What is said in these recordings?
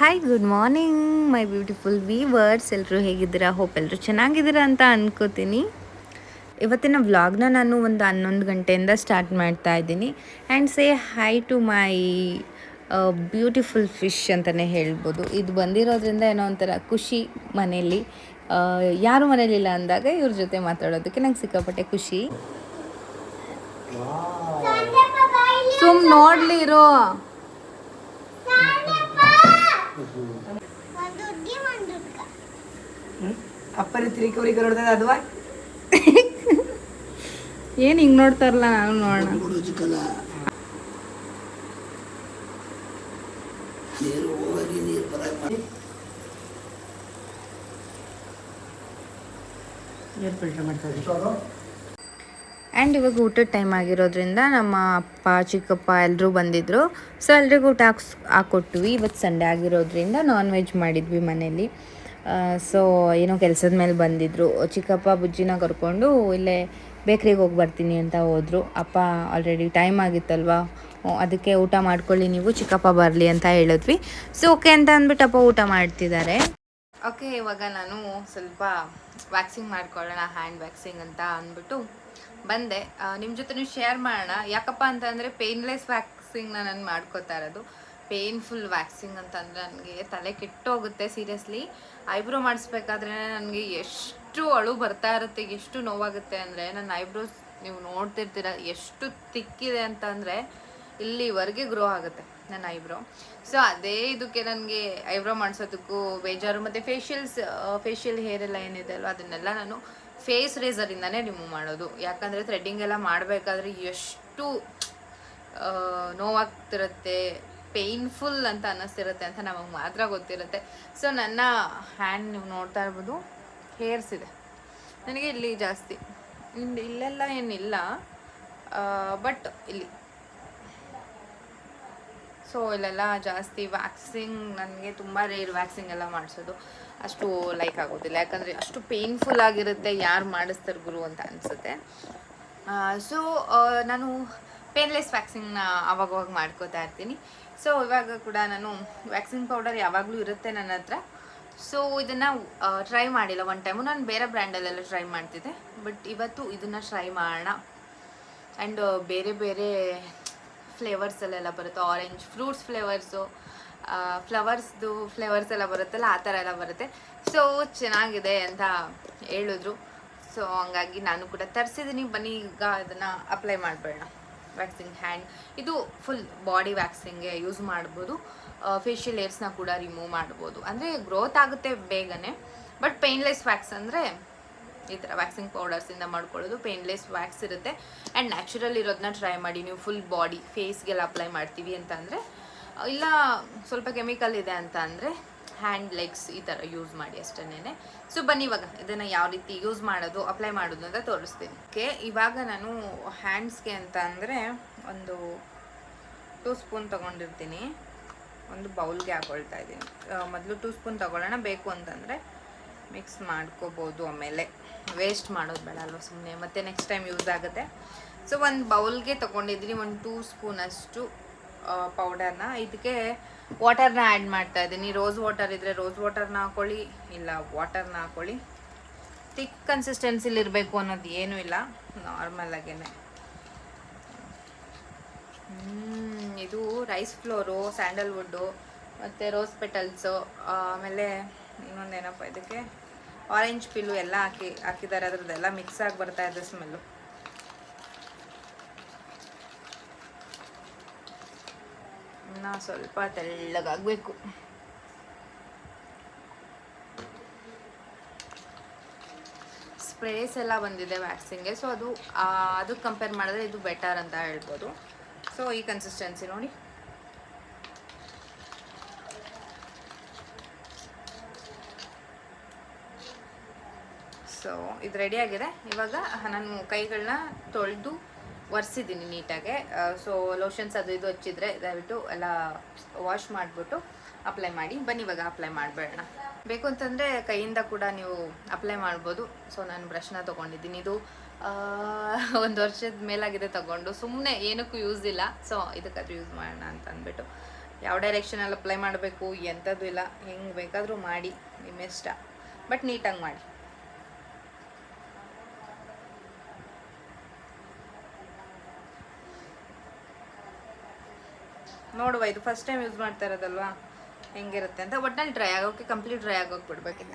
Hi good morning my beautiful viewers ಎಲ್ಲರೂ ಹೇಗಿದ್ದೀರಾ? Hope ಎಲ್ಲರೂ ಚೆನ್ನಾಗಿದ್ದೀರಾ ಅಂತ ಅನ್ಕೋತೀನಿ. ಇವತ್ತಿನ ವ್ಲಾಗ್ನ ನಾನು ಒಂದು ಹನ್ನೊಂದು ಗಂಟೆಯಿಂದ ಸ್ಟಾರ್ಟ್ ಮಾಡ್ತಾ ಇದ್ದೀನಿ. And say hi to my beautiful fish ಅಂತಲೇ ಹೇಳ್ಬೋದು. ಇದು ಬಂದಿರೋದ್ರಿಂದ ಏನೋ ಒಂಥರ ಖುಷಿ ಮನೇಲಿ. ಯಾರು ಮನೇಲಿಲ್ಲ ಅಂದಾಗ ಇವ್ರ ಜೊತೆ ಮಾತಾಡೋದಕ್ಕೆ ನಂಗೆ ಸಿಕ್ಕಾಪಟ್ಟೆ ಖುಷಿ. ಸುಮ್ ನೋಡ್ಲಿ ಇರೋ ಅಪ್ಪನ ತಿರುಗಿ ನೋಡ್ತದೆ ಅದ್ವಾ ಏನು ಹಿಂಗೆ ನೋಡ್ತಾರಲ್ಲ ನಾನು ನೋಡೋಣ. ಏರ್ ಫಿಲ್ಟರ್ ಮಾಡ್ತಾರೆ ಆ್ಯಂಡ್ ಇವಾಗ ಊಟದ ಟೈಮ್ ಆಗಿರೋದ್ರಿಂದ ನಮ್ಮ ಅಪ್ಪ, ಚಿಕ್ಕಪ್ಪ ಎಲ್ಲರೂ ಬಂದಿದ್ದರು ಸೊ ಎಲ್ರಿಗೂ ಊಟ ಹಾಕ್ಸ್ ಹಾಕ್ಕೊಟ್ವಿ ಇವತ್ತು ಸಂಡೆ ಆಗಿರೋದ್ರಿಂದ ನಾನ್ ವೆಜ್ ಮಾಡಿದ್ವಿ ಮನೇಲಿ. ಸೊ ಏನೋ ಕೆಲಸದ ಮೇಲೆ ಬಂದಿದ್ದರು ಚಿಕ್ಕಪ್ಪ, ಬುಜ್ಜಿನ ಕರ್ಕೊಂಡು ಇಲ್ಲೇ ಬೇಕ್ರಿಗೆ ಹೋಗಿ ಬರ್ತೀನಿ ಅಂತ ಹೋದರು. ಅಪ್ಪ ಆಲ್ರೆಡಿ ಟೈಮ್ ಆಗಿತ್ತಲ್ವಾ? ಅದಕ್ಕೆ ಊಟ ಮಾಡ್ಕೊಳ್ಳಿ ನೀವು, ಚಿಕ್ಕಪ್ಪ ಬರಲಿ ಅಂತ ಹೇಳಿದ್ವಿ. ಸೊ ಓಕೆ ಅಂತ ಅಂದ್ಬಿಟ್ಟು ಅಪ್ಪ ಊಟ ಮಾಡ್ತಿದ್ದಾರೆ. ಓಕೆ ಇವಾಗ ನಾನು ಸ್ವಲ್ಪ ವ್ಯಾಕ್ಸಿಂಗ್ ಮಾಡ್ಕೊಳ್ಳೋಣ ಹ್ಯಾಂಡ್ ವ್ಯಾಕ್ಸಿಂಗ್ ಅಂತ ಅಂದ್ಬಿಟ್ಟು ಬಂದೆ. ನಿಮ್ಮ ಜೊತೆ ಶೇರ್ ಮಾಡೋಣ. ಯಾಕಪ್ಪ ಅಂತಂದರೆ ಪೇನ್ಲೆಸ್ ವ್ಯಾಕ್ಸಿಂಗ್ನ ನಾನು ಮಾಡ್ಕೋತಾ ಇರೋದು. ಪೇನ್ಫುಲ್ ವ್ಯಾಕ್ಸಿಂಗ್ ಅಂತಂದರೆ ನನಗೆ ತಲೆ ಕೆಟ್ಟೋಗುತ್ತೆ ಸೀರಿಯಸ್ಲಿ ಐಬ್ರೋ ಮಾಡಿಸ್ಬೇಕಾದ್ರೆ ನನಗೆ ಎಷ್ಟು ಅಳು ಬರ್ತಾ ಇರುತ್ತೆ, ಎಷ್ಟು ನೋವಾಗುತ್ತೆ ಅಂದರೆ, ನನ್ನ ಐಬ್ರೋಸ್ ನೀವು ನೋಡ್ತಿರ್ತೀರ ಎಷ್ಟು ತಿಕ್ಕಿದೆ ಅಂತಂದರೆ ಇಲ್ಲಿವರೆಗೆ ಗ್ರೋ ಆಗುತ್ತೆ ನನ್ನ ಐಬ್ರೋ ಸೊ ಅದೇ ಇದಕ್ಕೆ ನನಗೆ ಐಬ್ರೋ ಮಾಡಿಸೋದಕ್ಕೂ ಬೇಜಾರು. ಮತ್ತು ಫೇಶಿಯಲ್ಸ್ ಫೇಶಿಯಲ್ ಹೇರ್ ಎಲ್ಲ ಏನಿದೆ ಅಲ್ವ, ಅದನ್ನೆಲ್ಲ ನಾನು ಫೇಸ್ ರೇಸರಿಂದನೇ ರಿಮೂವ್ ಮಾಡೋದು. ಯಾಕಂದರೆ ಥ್ರೆಡ್ಡಿಂಗ್ ಎಲ್ಲ ಮಾಡಬೇಕಾದ್ರೆ ಎಷ್ಟು ನೋವಾಗ್ತಿರುತ್ತೆ ಪೇಯ್ನ್ಫುಲ್ ಅಂತ ಅನ್ನಿಸ್ತಿರುತ್ತೆ ಅಂತ ನಮಗೆ ಮಾತ್ರ ಗೊತ್ತಿರುತ್ತೆ. ಸೊ ನನ್ನ ಹ್ಯಾಂಡ್ ನೀವು ನೋಡ್ತಾ ಇರ್ಬೋದು. ಹೇರ್ಸ್ ಇದೆ. ನನಗೆ ಇಲ್ಲಿ ಜಾಸ್ತಿ. ಇಲ್ಲಿ ಇಲ್ಲೆಲ್ಲ ಏನಿಲ್ಲ. ಬಟ್ ಇಲ್ಲಿ. ಸೊ ಇಲ್ಲೆಲ್ಲ ಜಾಸ್ತಿ ವ್ಯಾಕ್ಸಿಂಗ್ ನನಗೆ ತುಂಬ ರೇರ್ ವ್ಯಾಕ್ಸಿಂಗ್ ಎಲ್ಲ ಮಾಡಿಸೋದು. ಅಷ್ಟು ಲೈಕ್ ಆಗೋದಿಲ್ಲ. ಯಾಕಂದರೆ ಅಷ್ಟು ಪೇನ್ಫುಲ್ ಆಗಿರುತ್ತೆ, ಯಾರು ಮಾಡಿಸ್ತಾರೆ ಗುರು ಅಂತ ಅನಿಸುತ್ತೆ. ಸೊ ನಾನು ಪೇನ್ಲೆಸ್ ವ್ಯಾಕ್ಸಿಂಗ್ನ ಅವಾಗವಾಗ ಮಾಡ್ಕೋತಾ ಇರ್ತೀನಿ. ಸೊ ಇವಾಗ ಕೂಡ ನಾನು ವ್ಯಾಕ್ಸಿನ್ ಪೌಡರ್ ಯಾವಾಗಲೂ ಇರುತ್ತೆ ನನ್ನ ಹತ್ರ. ಸೊ ಇದನ್ನು ಟ್ರೈ ಮಾಡಿಲ್ಲ. ಒನ್ ಟೈಮು ನಾನು ಬೇರೆ ಬ್ರ್ಯಾಂಡಲ್ಲೆಲ್ಲ ಟ್ರೈ ಮಾಡ್ತಿದ್ದೆ. ಬಟ್ ಇವತ್ತು ಇದನ್ನು ಟ್ರೈ ಮಾಡೋಣ. ಆ್ಯಂಡ್ ಬೇರೆ ಬೇರೆ ಫ್ಲೇವರ್ಸಲ್ಲೆಲ್ಲ ಬರುತ್ತೆ ಆರೆಂಜ್ ಫ್ರೂಟ್ಸ್ ಫ್ಲೇವರ್ಸು ಫ್ಲವರ್ಸ್ದು ಫ್ಲೇವರ್ಸ್ ಎಲ್ಲ ಬರುತ್ತಲ್ಲ, ಆ ಥರ ಎಲ್ಲ ಬರುತ್ತೆ. ಸೊ ಚೆನ್ನಾಗಿದೆ ಅಂತ ಹೇಳಿದ್ರು. ಸೊ ಹಂಗಾಗಿ ನಾನು ಕೂಡ ತರಿಸಿದ್ದೀನಿ ಬನ್ನಿ, ಈಗ ಅದನ್ನು ಅಪ್ಲೈ ಮಾಡಬೇಡ ವ್ಯಾಕ್ಸಿಂಗ್ ಹ್ಯಾಂಡ್ ಇದು ಫುಲ್ ಬಾಡಿ ವ್ಯಾಕ್ಸಿಂಗ್ಗೆ ಯೂಸ್ ಮಾಡ್ಬೋದು. ಫೇಶಿಯಲ್ ಏರ್ಸ್ನ ಕೂಡ ರಿಮೂವ್ ಮಾಡ್ಬೋದು. ಅಂದರೆ ಗ್ರೋತ್ ಆಗುತ್ತೆ ಬೇಗನೆ. ಬಟ್ ಪೇನ್ಲೆಸ್ ವ್ಯಾಕ್ಸ್ ಅಂದರೆ ಈ ಥರ ವ್ಯಾಕ್ಸಿಂಗ್ ಪೌಡರ್ಸಿಂದ ಮಾಡ್ಕೊಳ್ಳೋದು. ಪೇನ್ಲೆಸ್ ವ್ಯಾಕ್ಸ್ ಇರುತ್ತೆ. ಆ್ಯಂಡ್ ನ್ಯಾಚುರಲ್ ಇರೋದನ್ನ ಟ್ರೈ ಮಾಡಿ. ನೀವು ಫುಲ್ ಬಾಡಿ ಫೇಸ್ಗೆಲ್ಲ ಅಪ್ಲೈ ಮಾಡ್ತೀವಿ ಅಂತ ಅಂದರೆ ಇಲ್ಲ ಸ್ವಲ್ಪ ಕೆಮಿಕಲ್ ಇದೆ ಅಂತ ಅಂದರೆ ಹ್ಯಾಂಡ್ ಲೆಗ್ಸ್ ಈ ಥರ ಯೂಸ್ ಮಾಡಿ ಅಷ್ಟೇನೆ ಸೊ ಬನ್ನಿ ಇವಾಗ ಇದನ್ನು ಯಾವ ರೀತಿ ಯೂಸ್ ಮಾಡೋದು ಅಪ್ಲೈ ಮಾಡೋದು ಅಂತ ತೋರಿಸ್ತೀನಿ. ಓಕೆ ಇವಾಗ ನಾನು ಹ್ಯಾಂಡ್ಸ್ಗೆ ಅಂತ ಅಂದರೆ ಒಂದು ಟೂ ಸ್ಪೂನ್ ತೊಗೊಂಡಿರ್ತೀನಿ. ಒಂದು ಬೌಲ್ಗೆ ಹಾಕೊಳ್ತಾ ಇದ್ದೀನಿ. ಮೊದಲು ಟೂ ಸ್ಪೂನ್ ತೊಗೊಳ್ಳೋಣ. ಬೇಕು ಅಂತಂದರೆ ಮಿಕ್ಸ್ ಮಾಡ್ಕೋಬೋದು ಆಮೇಲೆ. ವೇಸ್ಟ್ ಮಾಡೋದು ಬೇಡ ಅಲ್ವ ಸುಮ್ಮನೆ ಮತ್ತು ನೆಕ್ಸ್ಟ್ ಟೈಮ್ ಯೂಸ್ ಆಗುತ್ತೆ. ಸೊ ಒಂದು ಬೌಲ್ಗೆ ತೊಗೊಂಡಿದ್ದೀನಿ. ಒಂದು ಟೂ ಸ್ಪೂನ್ ಅಷ್ಟು ಪೌಡರ್ನ ಇದಕ್ಕೆ ವಾಟರ್ನ ಆ್ಯಡ್ ಮಾಡ್ತಾ ಇದ್ದೀನಿ. ರೋಸ್ ವಾಟರ್ ಇದ್ದರೆ ರೋಸ್ ವಾಟರ್ನ ಹಾಕೊಳ್ಳಿ ಇಲ್ಲ ವಾಟರ್ನ ಹಾಕೊಳ್ಳಿ. ತಿಕ್ ಕನ್ಸಿಸ್ಟೆನ್ಸಿಲಿ ಇರಬೇಕು ಅನ್ನೋದು ಏನೂ ಇಲ್ಲ. ನಾರ್ಮಲ್ ಆಗೇ ಹ್ಮ್, ಇದು ರೈಸ್ ಫ್ಲೋರು ಸ್ಯಾಂಡಲ್ವುಡ್ಡು ಮತ್ತು ರೋಸ್ ಪೆಟಲ್ಸು ಆಮೇಲೆ ಇನ್ನೊಂದೇನಪ್ಪ ಇದಕ್ಕೆ? ಆರೆಂಜ್ ಪಿಲ್ಲು ಎಲ್ಲ ಹಾಕಿ, ಹಾಕಿದ್ದಾರೆ. ಅದರದ್ದೆಲ್ಲ ಮಿಕ್ಸ್ ಆಗಿ ಬರ್ತಾ ಇದೆ ಸ್ಮೆಲ್ಲು ಇನ್ನು ಸ್ವಲ್ಪ ತೆಳ್ಳಗಾಗಬೇಕು. ಸ್ಪ್ರೇಸ್ ಎಲ್ಲ ಬಂದಿದೆ ವ್ಯಾಕ್ಸಿಂಗ್ಗೆ ಸೊ ಅದು ಅದಕ್ಕೆ ಕಂಪೇರ್ ಮಾಡಿದ್ರೆ ಇದು ಬೆಟರ್ ಅಂತ ಹೇಳ್ಬೋದು. ಸೊ ಈ ಕನ್ಸಿಸ್ಟೆನ್ಸಿ ನೋಡಿ. ಸೊ, ಇದು ರೆಡಿ ಆಗಿದೆ. ಇವಾಗ ನಾನು ಕೈಗಳನ್ನ ತೊಳೆದು ಒರೆಸಿದ್ದೀನಿ ನೀಟಾಗೆ. ಸೊ ಲೋಷನ್ಸ್ ಅದು ಇದು ಹಚ್ಚಿದ್ರೆ ದಯವಿಟ್ಟು ಎಲ್ಲ ವಾಶ್ ಮಾಡಿಬಿಟ್ಟು ಅಪ್ಲೈ ಮಾಡಿ. ಬನ್ನಿ ಇವಾಗ ಅಪ್ಲೈ ಮಾಡಬೇಡ ಬೇಕು ಅಂತಂದರೆ ಕೈಯಿಂದ ಕೂಡ ನೀವು ಅಪ್ಲೈ ಮಾಡ್ಬೋದು. ಸೊ, ನಾನು ಬ್ರಷ್ನ ತೊಗೊಂಡಿದ್ದೀನಿ. ಇದು ಒಂದು ವರ್ಷದ ಮೇಲಾಗಿದೆ ತಗೊಂಡು. ಸುಮ್ಮನೆ ಏನಕ್ಕೂ ಯೂಸ್ ಇಲ್ಲ. ಸೊ, ಇದಕ್ಕಾದ್ರೂ ಯೂಸ್ ಮಾಡೋಣ ಅಂತ ಅಂದ್ಬಿಟ್ಟು. ಯಾವ ಡೈರೆಕ್ಷನಲ್ಲಿ ಅಪ್ಲೈ ಮಾಡಬೇಕು ಎಂಥದ್ದು ಇಲ್ಲ. ಹೆಂಗೆ ಬೇಕಾದರೂ ಮಾಡಿ. ನಿಮ್ಮ ಇಷ್ಟ. ಬಟ್ ನೀಟಾಗಿ ಮಾಡಿ. ನೋಡುವ, ಇದು ಫಸ್ಟ್ ಟೈಮ್ ಯೂಸ್ ಮಾಡ್ತಾ ಇರೋದಲ್ವಾ? ಹೆಂಗಿರುತ್ತೆ ಅಂತ ಒಟ್ಟಲ್ಲಿ ಡ್ರೈ ಆಗೋಕ್ಕೆ ಕಂಪ್ಲೀಟ್ ಡ್ರೈ ಆಗೋಕೆ ಬಿಡ್ಬೇಕಿನ್ನ.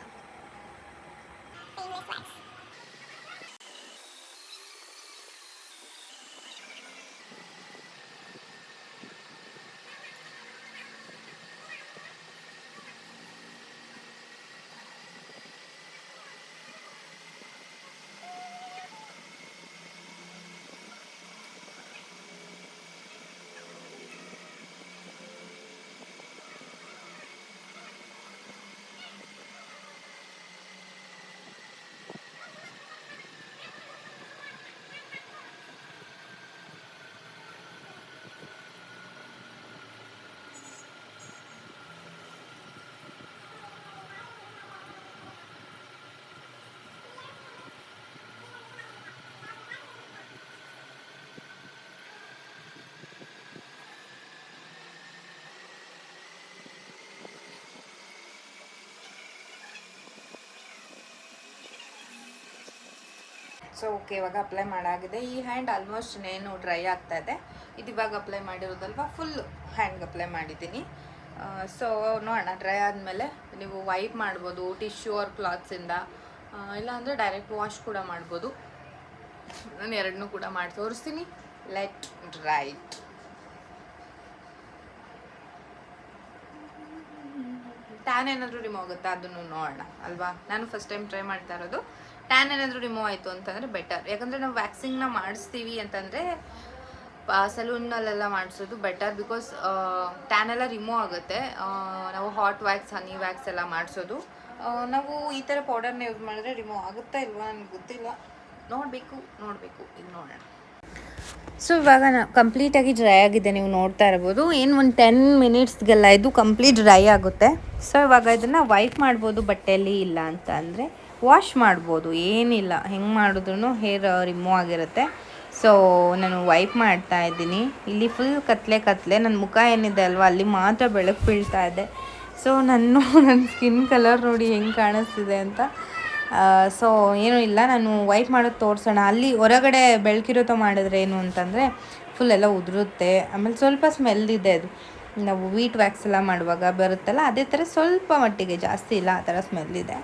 ಸೊ ಓಕೆ ಇವಾಗ ಅಪ್ಲೈ ಮಾಡಾಗಿದೆ. ಈ ಹ್ಯಾಂಡ್ ಆಲ್ಮೋಸ್ಟ್ ನೇನು ಡ್ರೈ ಆಗ್ತಾ ಇದೆ. ಇದು ಇವಾಗ ಅಪ್ಲೈ ಮಾಡಿರೋದಲ್ವ? ಫುಲ್ ಹ್ಯಾಂಡ್ಗೆ ಅಪ್ಲೈ ಮಾಡಿದ್ದೀನಿ. ಸೊ ನೋಡೋಣ. ಡ್ರೈ ಆದಮೇಲೆ ನೀವು ವೈಪ್ ಮಾಡ್ಬೋದು ಟಿಶ್ಯೂ ಆರ್ ಕ್ಲಾತ್ಸಿಂದ ಇಲ್ಲಾಂದರೆ ಡೈರೆಕ್ಟ್ ವಾಶ್ ಕೂಡ ಮಾಡ್ಬೋದು. ನಾನು ಎರಡನ್ನೂ ಕೂಡ ಮಾಡಿ ತೋರಿಸ್ತೀನಿ. ಲೆಟ್ ಡ್ರೈ ಟ್ಯಾನ್ ಏನಾದರೂ ರಿಮೂವ್ ಆಗುತ್ತಾ? ಅದನ್ನು ನೋಡೋಣ, ಅಲ್ವಾ? ನಾನು ಫಸ್ಟ್ ಟೈಮ್ ಟ್ರೈ ಮಾಡ್ತಾ ಇರೋದು. ಟ್ಯಾನ್ ಏನಾದರೂ ರಿಮೂವ್ ಆಯಿತು ಅಂತಂದರೆ ಬೆಟರ್ ಯಾಕಂದರೆ ನಾವು ವ್ಯಾಕ್ಸಿಂಗ್ನ ಮಾಡಿಸ್ತೀವಿ ಅಂತಂದರೆ ಸಲೂನಲ್ಲೆಲ್ಲ ಮಾಡಿಸೋದು ಬೆಟರ್ ಬಿಕಾಸ್ ಟ್ಯಾನ್ ಎಲ್ಲ ರಿಮೂವ್ ಆಗುತ್ತೆ. ನಾವು ಹಾಟ್ ವ್ಯಾಕ್ಸ್ ಹನಿ ವ್ಯಾಕ್ಸ್ ಎಲ್ಲ ಮಾಡಿಸೋದು. ನಾವು ಈ ಥರ ಪೌಡರ್ನ ಯೂಸ್ ಮಾಡಿದ್ರೆ ರಿಮೂವ್ ಆಗುತ್ತಾ ಇಲ್ವಾ ನನಗೆ ಗೊತ್ತಿಲ್ಲ. ನೋಡಬೇಕು ನೋಡಬೇಕು. ಇದು ನೋಡೋಣ. ಸೊ ಇವಾಗ ನಾ ಕಂಪ್ಲೀಟಾಗಿ ಡ್ರೈ ಆಗಿದೆ, ನೀವು ನೋಡ್ತಾ ಇರ್ಬೋದು. ಏನು ಒಂದು ಟೆನ್ ಮಿನಿಟ್ಸ್ಗೆಲ್ಲ ಇದು ಕಂಪ್ಲೀಟ್ ಡ್ರೈ ಆಗುತ್ತೆ. ಸೊ ಇವಾಗ ಇದನ್ನು ವೈಪ್ ಮಾಡ್ಬೋದು ಬಟ್ಟೆಯಲ್ಲಿ ಇಲ್ಲ ಅಂತ ಅಂದರೆ ವಾಶ್ ಮಾಡ್ಬೋದು, ಏನಿಲ್ಲ. ಹೆಂಗೆ ಮಾಡಿದ್ರು ಹೇರ್ ರಿಮೂವ್ ಆಗಿರುತ್ತೆ. ಸೊ ನಾನು ವೈಪ್ ಮಾಡ್ತಾ ಇದ್ದೀನಿ. ಇಲ್ಲಿ ಫುಲ್ ಕತ್ಲೆ ಕತ್ಲೆ. ನನ್ನ ಮುಖ ಏನಿದೆ ಅಲ್ವಾ, ಅಲ್ಲಿ ಮಾತ್ರ ಬೆಳಕು ಬೀಳ್ತಾ ಇದೆ. ಸೊ ನನ್ನ ನನ್ನ ಸ್ಕಿನ್ ಕಲರ್ ನೋಡಿ ಹೆಂಗೆ ಕಾಣಿಸ್ತಿದೆ ಅಂತ. ಸೊ ಏನೂ ಇಲ್ಲ. ನಾನು ವೈಪ್ ಮಾಡೋದು ತೋರಿಸೋಣ. ಅಲ್ಲಿ ಹೊರಗಡೆ ಬೆಳಕಿರೋತ ಮಾಡಿದ್ರೆ ಏನು ಅಂತಂದರೆ ಫುಲ್ ಎಲ್ಲ ಉದುರುತ್ತೆ. ಆಮೇಲೆ ಸ್ವಲ್ಪ ಸ್ಮೆಲ್ ಇದೆ ಅದು. ನಾವು ವೀಟ್ ವ್ಯಾಕ್ಸ್ ಎಲ್ಲ ಮಾಡುವಾಗ ಬರುತ್ತಲ್ಲ ಅದೇ ಥರ ಸ್ವಲ್ಪ ಮಟ್ಟಿಗೆ ಜಾಸ್ತಿ ಇಲ್ಲ ಆ ಥರ ಸ್ಮೆಲ್ ಇದೆ.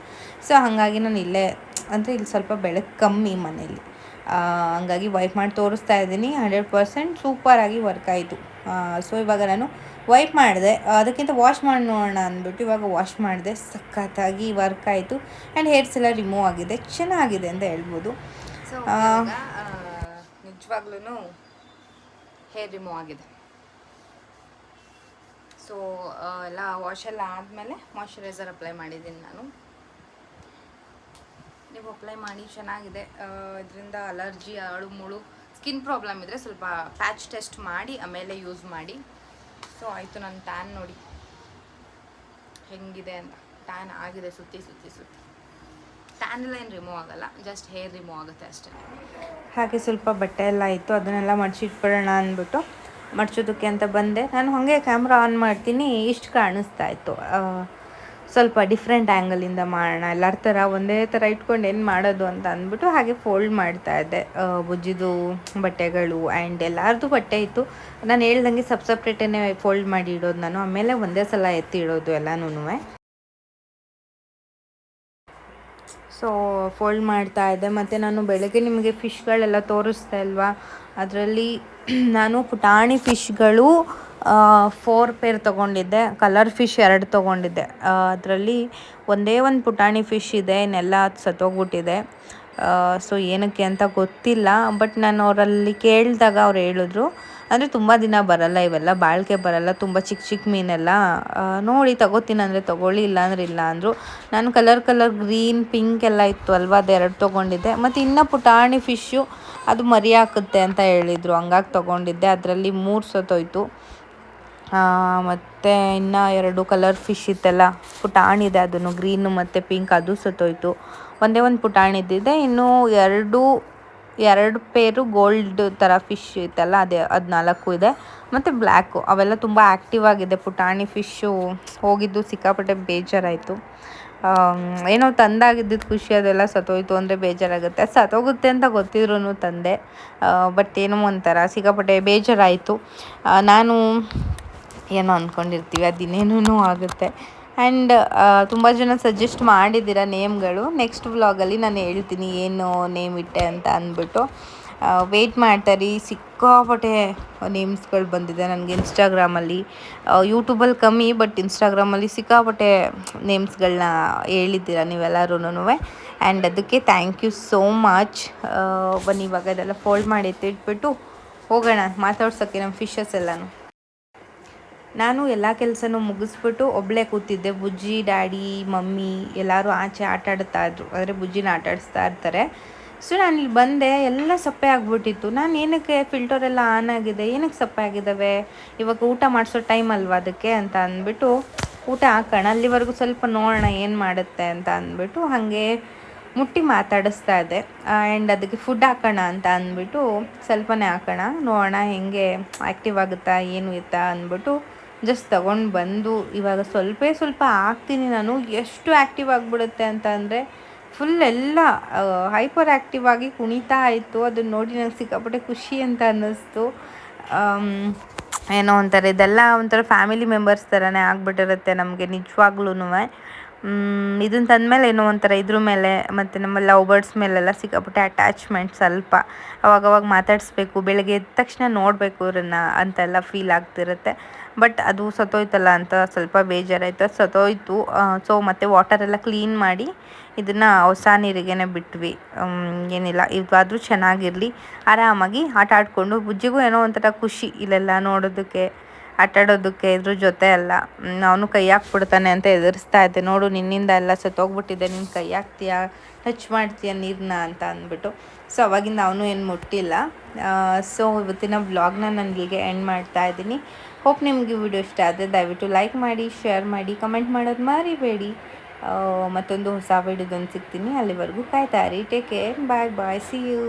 ಸೊ ಹಾಗಾಗಿ ನಾನು ಇಲ್ಲೇ ಅಂದರೆ ಇಲ್ಲಿ ಸ್ವಲ್ಪ ಬೆಳಕು ಕಮ್ಮಿ ಮನೇಲಿ. ಹಂಗಾಗಿ ವೈಪ್ ಮಾಡಿ ತೋರಿಸ್ತಾ ಇದ್ದೀನಿ ಹಂಡ್ರೆಡ್ ಪರ್ಸೆಂಟ್ ಸೂಪರಾಗಿ ವರ್ಕ್ ಆಯಿತು. ಸೊ ಇವಾಗ ನಾನು ವೈಪ್ ಮಾಡಿದೆ. ಅದಕ್ಕಿಂತ ವಾಶ್ ಮಾಡಿ ನೋಡೋಣ ಅಂದ್ಬಿಟ್ಟು ಇವಾಗ ವಾಶ್ ಮಾಡಿದೆ. ಸಖತ್ತಾಗಿ ವರ್ಕ್ ಆಯಿತು. ಆ್ಯಂಡ್ ಹೇರ್ಸ್ ಎಲ್ಲ ರಿಮೂವ್ ಆಗಿದೆ. ಚೆನ್ನಾಗಿದೆ ಅಂತ ಹೇಳ್ಬೋದು. ಸೊ ನಿಜವಾಗ್ಲೂ ಹೇರ್ ರಿಮೂವ್ ಆಗಿದೆ. ಸೊ ಎಲ್ಲ ವಾಶ್ ಎಲ್ಲ ಆದಮೇಲೆ ಮಾಯ್ಶ್ಚರೈಸರ್ ಅಪ್ಲೈ ಮಾಡಿದ್ದೀನಿ ನಾನು. ನೀವು ಅಪ್ಲೈ ಮಾಡಿ, ಚೆನ್ನಾಗಿದೆ. ಇದರಿಂದ ಅಲರ್ಜಿ ಅಳು ಮುಳು ಸ್ಕಿನ್ ಪ್ರಾಬ್ಲಮ್ ಇದ್ದರೆ ಸ್ವಲ್ಪ ಪ್ಯಾಚ್ ಟೆಸ್ಟ್ ಮಾಡಿ, ಆಮೇಲೆ ಯೂಸ್ ಮಾಡಿ. ಸೊ ಆಯಿತು ನನ್ನ ಟ್ಯಾನ್ ನೋಡಿ. ಹೆಂಗಿದೆ ಅಂತ. ಟ್ಯಾನ್ ಆಗಿದೆ, ಸುತ್ತಿ ಸುತ್ತಿ ಸುತ್ತಿ. ಟ್ಯಾನ್ ಎಲ್ಲ ಏನು ರಿಮೂವ್ ಆಗೋಲ್ಲ ಜಸ್ಟ್ ಹೇರ್ ರಿಮೂವ್ ಆಗುತ್ತೆ ಅಷ್ಟೇ. ಹಾಗೆ ಸ್ವಲ್ಪ ಬಟ್ಟೆ ಎಲ್ಲ ಇತ್ತು ಅದನ್ನೆಲ್ಲ ಮಡಿಸಿಟ್ಬಿಡೋಣ ಅಂದ್ಬಿಟ್ಟು. ಮಡ್ಚೋದಕ್ಕೆ ಅಂತ ಬಂದೆ. ನಾನು ಹಾಗೆ ಕ್ಯಾಮ್ರಾ ಆನ್ ಮಾಡ್ತೀನಿ, ಇಷ್ಟು ಕಾಣಿಸ್ತಾ ಇತ್ತು. ಸ್ವಲ್ಪ ಡಿಫ್ರೆಂಟ್ ಆ್ಯಂಗಲಿಂದ ಮಾಡೋಣ, ಎಲ್ಲರ ಥರ ಒಂದೇ ಥರ ಇಟ್ಕೊಂಡು ಏನು ಮಾಡೋದು ಅಂತ ಅಂದ್ಬಿಟ್ಟು ಹಾಗೆ ಫೋಲ್ಡ್ ಮಾಡ್ತಾ ಇದ್ದೆ. ಬುಜ್ಜಿದು ಬಟ್ಟೆಗಳು ಆ್ಯಂಡ್ ಎಲ್ಲರದು ಬಟ್ಟೆ ಇತ್ತು. ನಾನು ಹೇಳ್ದಂಗೆ ಸಪ್ ಸಪ್ರೇಟೇ ಫೋಲ್ಡ್ ಮಾಡಿ ಇಡೋದು ನಾನು, ಆಮೇಲೆ ಒಂದೇ ಸಲ ಎತ್ತಿ ಇಡೋದು ಎಲ್ಲನೂ ಸೊ ಫೋಲ್ಡ್ ಮಾಡ್ತಾ ಇದ್ದೆ. ಮತ್ತು ನಾನು ಬೆಳಗ್ಗೆ ನಿಮಗೆ ಫಿಶ್ಗಳೆಲ್ಲ ತೋರಿಸ್ತಾ ಇಲ್ವಾ ಅದರಲ್ಲಿ ನಾನು ಪುಟಾಣಿ ಫಿಶ್ಗಳು ಫೋರ್ ಪೇರ್ ತೊಗೊಂಡಿದ್ದೆ. ಕಲರ್ ಫಿಶ್ ಎರಡು ತೊಗೊಂಡಿದ್ದೆ. ಅದರಲ್ಲಿ ಒಂದೇ ಒಂದು ಪುಟಾಣಿ ಫಿಶ್ ಇದೆ, ಇನ್ನೆಲ್ಲ ಸತ್ತೋಗ್ಬಿಟ್ಟಿದೆ. ಸೊ ಏನಕ್ಕೆ ಅಂತ ಗೊತ್ತಿಲ್ಲ ಬಟ್ ನಾನು ಅವರಲ್ಲಿ ಕೇಳಿದಾಗ ಅವ್ರು ಹೇಳಿದ್ರು. ಅಂದರೆ ತುಂಬ ದಿನ ಬರಲ್ಲ ಇವೆಲ್ಲ, ಬಾಳಿಕೆ ಬರಲ್ಲ, ತುಂಬ ಚಿಕ್ಕ ಚಿಕ್ಕ ಮೀನೆಲ್ಲ. ನೋಡಿ ತಗೋತೀನಿ ಅಂದರೆ ತಗೊಳ್ಳಿ ಇಲ್ಲ ಅಂದ್ರೆ ಇಲ್ಲ ಅಂದರು. ನಾನು ಕಲರ್ ಕಲರ್ ಗ್ರೀನ್ ಪಿಂಕ್ ಎಲ್ಲ ಇತ್ತು ಅಲ್ವಾ, ಅದೆರಡು ತೊಗೊಂಡಿದ್ದೆ. ಮತ್ತು ಇನ್ನು ಪುಟಾಣಿ ಫಿಶ್ಶು ಅದು ಮರಿ ಹಾಕುತ್ತೆ ಅಂತ ಹೇಳಿದರು. ಹಂಗಾಗಿ ತೊಗೊಂಡಿದ್ದೆ, ಅದರಲ್ಲಿ ಮೂರು ಸತ್ತೋಯ್ತು. ಮತ್ತು ಇನ್ನು ಎರಡು ಕಲರ್ ಫಿಶ್ ಇತ್ತಲ್ಲ ಪುಟಾಣಿದೆ ಅದನ್ನು ಗ್ರೀನು ಮತ್ತು ಪಿಂಕ್ ಅದು ಸತ್ತೋಯ್ತು. ಒಂದೇ ಒಂದು ಪುಟಾಣಿದ್ದಿದೆ ಇನ್ನು ಎರಡು ಎರಡು ಪೇರು ಗೋಲ್ಡ್ ಥರ ಫಿಶ್ ಇತ್ತಲ್ಲ ಅದೇ ಅದು ನಾಲ್ಕು ಇದೆ. ಮತ್ತು ಬ್ಲ್ಯಾಕು, ಅವೆಲ್ಲ ತುಂಬ ಆ್ಯಕ್ಟಿವ್ ಆಗಿದೆ. ಪುಟಾಣಿ ಫಿಶ್ಶು ಹೋಗಿದ್ದು ಸಿಕ್ಕಾಪಟ್ಟೆ ಬೇಜಾರಾಯಿತು. ಏನೋ ತಂದಾಗಿದ್ದಿದ್ದು ಖುಷಿ, ಅದೆಲ್ಲ ಸತ್ತೋಯ್ತು ಅಂದರೆ ಬೇಜಾರಾಗುತ್ತೆ. ಸತ್ತೋಗುತ್ತೆ ಅಂತ ಗೊತ್ತಿದ್ರು ತಂದೆ. ಬಟ್ ಏನೋ ಒಂಥರ ಸಿಕ್ಕಾಪಟ್ಟೆ ಬೇಜಾರಾಯಿತು. ನಾನು ಏನೋ ಅಂದ್ಕೊಂಡಿರ್ತೀವಿ ಅದು ಇನ್ನೇನೂ ಆಗುತ್ತೆ. ಆ್ಯಂಡ್ ತುಂಬ ಜನ ಸಜೆಸ್ಟ್ ಮಾಡಿದ್ದೀರ ನೇಮ್ಗಳು ನೆಕ್ಸ್ಟ್ ವ್ಲಾಗಲ್ಲಿ ನಾನು ಹೇಳ್ತೀನಿ ಏನು ನೇಮ್ ಇಟ್ಟೆ ಅಂತ ಅಂದ್ಬಿಟ್ಟು. ವೆಯ್ಟ್ ಮಾಡ್ತಾರಿ. ಸಿಕ್ಕಾಪಟ್ಟೆ ನೇಮ್ಸ್ಗಳು ಬಂದಿದೆ ನನಗೆ ಇನ್ಸ್ಟಾಗ್ರಾಮಲ್ಲಿ ಯೂಟ್ಯೂಬಲ್ಲಿ ಕಮ್ಮಿ ಬಟ್ ಇನ್ಸ್ಟಾಗ್ರಾಮಲ್ಲಿ ಸಿಕ್ಕಾಪಟ್ಟೆ ನೇಮ್ಸ್ಗಳನ್ನ ಹೇಳಿದ್ದೀರ ನೀವೆಲ್ಲರೂ ಆ್ಯಂಡ್ ಅದಕ್ಕೆ ಥ್ಯಾಂಕ್ ಯು ಸೋ ಮಚ್ ಬನ್ನಿ ಇವಾಗ ಅದೆಲ್ಲ ಫೋಲ್ಡ್ ಮಾಡಿ ಎತ್ತಿಟ್ಬಿಟ್ಟು ಹೋಗೋಣ. ಮಾತಾಡ್ಸೋಕ್ಕೆ ನಮ್ಮ ಫಿಶಸ್ ಎಲ್ಲನೂ. ನಾನು ಎಲ್ಲ ಕೆಲಸನೂ ಮುಗಿಸ್ಬಿಟ್ಟು ಒಬ್ಬಳೇ ಕೂತಿದ್ದೆ. ಬುಜ್ಜಿ, ಡ್ಯಾಡಿ, ಮಮ್ಮಿ ಎಲ್ಲರೂ ಆಚೆ ಆಟ ಆಡ್ತಾ ಇದ್ರು. ಅಂದರೆ ಬುಜ್ಜಿನ ಆಟ ಆಡಿಸ್ತಾ ಇರ್ತಾರೆ. ಸೊ ನಾನು ಇಲ್ಲಿ ಬಂದೆ. ಎಲ್ಲ ಸಪ್ಪೆ ಆಗಿಬಿಟ್ಟಿತ್ತು. ನಾನು ಏನಕ್ಕೆ ಫಿಲ್ಟರ್ ಎಲ್ಲ ಆನ್ ಆಗಿದೆ? ಏನಕ್ಕೆ ಸಪ್ಪೆ ಆಗಿದ್ದಾವೆ ಇವಾಗ ಊಟ ಮಾಡಿಸೋ ಟೈಮ್ ಅಲ್ವಾ ಅದಕ್ಕೆ ಅಂತ ಅಂದ್ಬಿಟ್ಟು, ಊಟ ಹಾಕೋಣ. ಅಲ್ಲಿವರೆಗೂ ಸ್ವಲ್ಪ ನೋಡೋಣ ಏನು ಮಾಡುತ್ತೆ ಅಂತ ಅಂದ್ಬಿಟ್ಟು ಹಾಗೆ ಮುಟ್ಟಿ ಮಾತಾಡಿಸ್ತಾ ಇದ್ದೆ. ಆ್ಯಂಡ್ ಅದಕ್ಕೆ ಫುಡ್ ಹಾಕೋಣ ಅಂತ ಅಂದ್ಬಿಟ್ಟು, ಸ್ವಲ್ಪನೇ ಹಾಕೋಣ. ನೋಡೋಣ ಹೆಂಗೆ ಆ್ಯಕ್ಟಿವ್ ಆಗುತ್ತಾ, ಏನು ಇತ್ತಾ ಅಂದ್ಬಿಟ್ಟು ಜಸ್ಟ್ ತಗೊಂಡು ಬಂದು ಇವಾಗ ಸ್ವಲ್ಪ ಸ್ವಲ್ಪ ಹಾಕ್ತೀನಿ ನಾನು. ಎಷ್ಟು ಆ್ಯಕ್ಟಿವ್ ಆಗಿಬಿಡುತ್ತೆ ಅಂತ ಅಂದರೆ ಫುಲ್ ಎಲ್ಲ ಹೈಪರ್ ಆ್ಯಕ್ಟಿವ್ ಆಗಿ ಕುಣಿತಾ ಇತ್ತು. ಅದನ್ನ ನೋಡಿ ನಂಗೆ ಸಿಕ್ಕಾಪಟ್ಟೆ ಖುಷಿ ಅಂತ ಅನ್ನಿಸ್ತು. ಏನೋ ಒಂಥರ ಇದೆಲ್ಲ ಒಂಥರ ಫ್ಯಾಮಿಲಿ ಮೆಂಬರ್ಸ್ ಥರನೇ ಆಗಿಬಿಟ್ಟಿರುತ್ತೆ ನಮಗೆ ನಿಜವಾಗ್ಲೂ ಇದನ್ನ ತಂದಮೇಲೆ ಏನೋ ಒಂಥರ ಇದ್ರ ಮೇಲೆ ಮತ್ತು ನಮ್ಮ ಲವ್ ಬರ್ಡ್ಸ್ ಮೇಲೆಲ್ಲ ಸಿಕ್ಕಾಪಟ್ಟೆ ಅಟ್ಯಾಚ್ಮೆಂಟ್ ಸ್ವಲ್ಪ ಅವಾಗವಾಗ ಮಾತಾಡಿಸ್ಬೇಕು, ಬೆಳಗ್ಗೆ ಎದ್ದ ತಕ್ಷಣ ನೋಡಬೇಕು ಇವ್ರನ್ನ ಅಂತೆಲ್ಲ ಫೀಲ್ ಆಗ್ತಿರುತ್ತೆ. ಬಟ್ ಅದು ಸತ್ತೋಯ್ತಲ್ಲ ಅಂತ ಸ್ವಲ್ಪ ಬೇಜಾರಾಯಿತು. ಅದು ಸತ್ತೋಯ್ತು ಸೊ ಮತ್ತೆ ವಾಟರ್ ಎಲ್ಲ ಕ್ಲೀನ್ ಮಾಡಿ ಇದನ್ನು ಹೊಸ ನೀರಿಗೆನೆ ಬಿಟ್ವಿ. ಏನಿಲ್ಲ, ಇವಾದ್ರೂ ಚೆನ್ನಾಗಿರಲಿ. ಆರಾಮಾಗಿ ಆಟ ಆಡಿಕೊಂಡು ಬುಜ್ಜಿಗೂ ಏನೋ ಒಂಥರ ಖುಷಿ ಇಲ್ಲೆಲ್ಲ ನೋಡೋದಕ್ಕೆ. ಆಟಾಡೋದಕ್ಕೆ ಇದ್ರ ಜೊತೆ ಅಲ್ಲ. ಅವನು ಕೈ ಹಾಕ್ಬಿಡ್ತಾನೆ ಅಂತ ಎದುರಿಸ್ತಾ ಇದ್ದೆ. ನೋಡು, ನಿನ್ನಿಂದ ಎಲ್ಲ ಸತ್ತೋಗ್ಬಿಟ್ಟಿದೆ ನೀನು ಕೈ ಹಾಕ್ತೀಯಾ? ಟಚ್ ಮಾಡ್ತೀಯ ನೀರನ್ನ ಅಂತ ಅಂದ್ಬಿಟ್ಟು. ಸೊ ಅವಾಗಿಂದ ಅವನು ಏನು ಮುಟ್ಟಿಲ್ಲ. ಸೊ ಇವತ್ತಿನ ವ್ಲಾಗ್ನ ನಾನು ಇಲ್ಲಿಗೆ ಎಂಡ್ ಮಾಡ್ತಾ ಇದ್ದೀನಿ. ಹೋಪ್ ನಿಮಗೆ ವಿಡಿಯೋ ಇಷ್ಟ ಆದರೆ ದಯವಿಟ್ಟು ಲೈಕ್ ಮಾಡಿ ಶೇರ್ ಮಾಡಿ ಕಮೆಂಟ್ ಮಾಡೋದು ಮರಿಬೇಡಿ. ಮತ್ತೊಂದು ಹೊಸ ವಿಡಿಯೋದೊಂದು ಸಿಗ್ತೀನಿ. ಅಲ್ಲಿವರೆಗೂ ಕಾಯ್ತಾ ಇರಿ. Take care bye bye see you